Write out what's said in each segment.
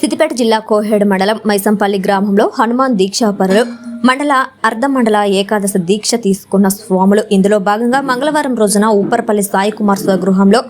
సిద్దిపేట జిల్లా కోహేడు మండలం మైసంపల్లి గ్రామంలో హనుమాన్ దీక్షాపరులు మండల అర్ధ మండల ఏకాదశ దీక్ష తీసుకున్న స్వాములు. ఇందులో భాగంగా మంగళవారం రోజున ఊపర్పల్లి సాయి కుమార్ స్వగృహంలో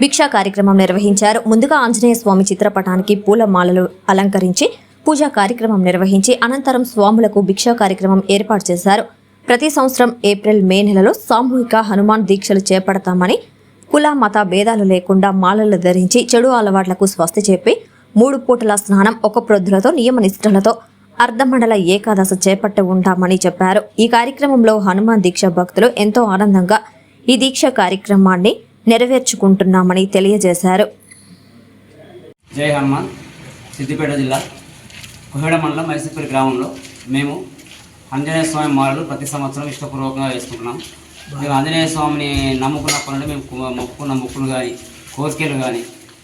భిక్షా కార్యక్రమం నిర్వహించారు. ముందుగా ఆంజనేయ స్వామి చిత్రపటానికి పూల మాలలు అలంకరించి పూజా కార్యక్రమం నిర్వహించి అనంతరం స్వాములకు భిక్షా కార్యక్రమం ఏర్పాటు చేశారు. ప్రతి సంవత్సరం ఏప్రిల్ మే నెలలో సామూహిక హనుమాన్ దీక్షలు చేపడతామని కుల మత భేదాలు లేకుండా మాలలు ధరించి చెడు అలవాట్లకు స్వస్తి చెప్పి మూడు పూటల స్నానం ఒక ప్రొద్దులతో నియమ నిష్ఠలతో అర్ధమండల ఏకాదశ చేపట్టి ఉంటామని చెప్పారు. ఈ కార్యక్రమంలో హనుమాన్ దీక్ష భక్తులు ఎంతో ఆనందంగా ఈ దీక్ష కార్యక్రమాన్ని నెరవేర్చుకుంటున్నామని తెలియజేశారు. జై హనుమాన్. సిద్దిపేట జిల్లా కుహేడ మండలం మైసూపూరి గ్రామంలో మేము ఆంజనేయ స్వామి మాలలు ప్రతి సంవత్సరం ఇష్టపూర్వకంగా వేసుకుంటున్నాం. మేము ఆంజనేయ స్వామిని నమ్ముకున్నప్పటి నుండి మేము కు- మొక్కుకున్న మొక్కులు కానీ కోరికలు కానీ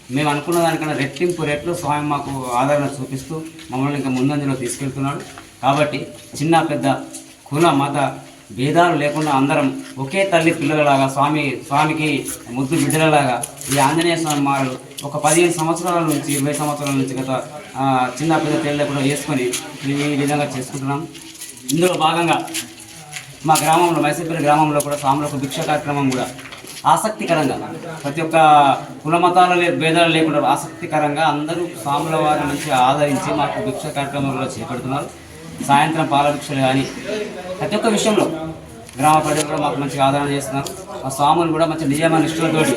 మేము అనుకున్న దానికన్నా రెట్టింపు రేట్లు స్వామి మాకు ఆదరణ చూపిస్తూ మమ్మల్ని ఇంకా ముందంజలో తీసుకెళ్తున్నాడు కాబట్టి చిన్న పెద్ద కుల మత భేదాలు లేకుండా అందరం ఒకే తల్లి పిల్లలలాగా స్వామి స్వామికి ముద్దు బిడ్డలలాగా ఈ ఆంజనేయ స్వామి మాలలు ఒక పదిహేను సంవత్సరాల నుంచి ఇరవై సంవత్సరాల నుంచి గత చిన్న పెద్ద తేళ్ళ కూడా వేసుకొని ఈ విధంగా చేసుకుంటున్నాం. ఇందులో భాగంగా మా గ్రామంలో మైసూర్పల్లి గ్రామంలో కూడా స్వాములకు భిక్ష కార్యక్రమం కూడా ఆసక్తికరంగా ప్రతి ఒక్క కులమతాల లే- భేదాలు లేకుండా ఆసక్తికరంగా అందరూ స్వాముల వారి నుంచి ఆదరించి మాకు భిక్ష కార్యక్రమంలో చేపడుతున్నారు. సాయంత్రం పాలభిక్షలు కానీ ప్రతి ఒక్క విషయంలో గ్రామ ప్రజలు కూడా మాకు మంచిగా ఆదరణ చేస్తున్నారు. మా స్వాములు కూడా మంచి నియమ నిష్ఠులతోటి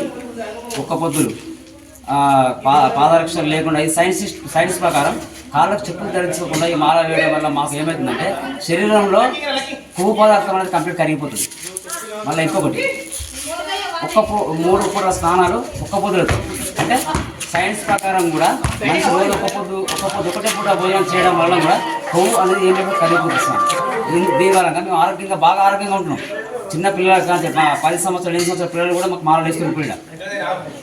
ఒక్క పొద్దులు పా పాదరక్షలు లేకుండా ఈ సైన్స్ సైన్స్ ప్రకారం కాళ్ళకు చెప్పులు ధరించకుండా ఈ మాల వేయడం వల్ల మాకు ఏమవుతుందంటే శరీరంలో కొవ్వు పదార్థం అనేది కంప్లీట్ కరిగిపోతుంది. మళ్ళీ ఇంకొకటి ఒక్క మూడు పూట స్నానాలు ఒక్క పొద్దులతో అంటే సైన్స్ ప్రకారం కూడా మనిషి రోజు ఒక్క పొద్దు ఒక్క పొద్దు ఒకటే పూట భోజనం చేయడం వల్ల కూడా కొవ్వు అనేది ఏమైనా కరిగిపోతుంది. దీని వల్ల మేము ఆరోగ్యంగా బాగా ఆరోగ్యంగా ఉంటున్నాం. చిన్న పిల్లలు కానీ మా పది సంవత్సరాలు ఎనిమిది సంవత్సరాల పిల్లలు కూడా మాకు మాల వేస్తున్నారు ఇప్పుడు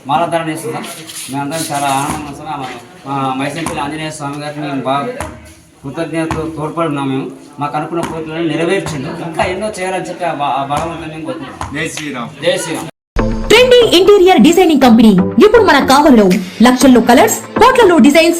మాలధారణ వేస్తున్నాం మేమందరం చాలా ఆనందంగా వస్తున్నాం మా మైసంపల్లి ఆంజనేయ స్వామి గారిని మేము బాగా కృతజ్ఞతతో తోడ్పడున్నాం మేము. మాకు అనుకున్న కోరికలను నెరవేర్చిండు. ఇంకా ఎన్నో చేయాలని చెప్పి ఆ భగవంతుని మేము Jai Shriram. Jai Shriram. Trending interior designing company ఇప్పుడు మన కావల్లో లక్షల్లో కలర్స్ కోట్లలో designs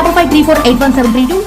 double five three four eight one seven three two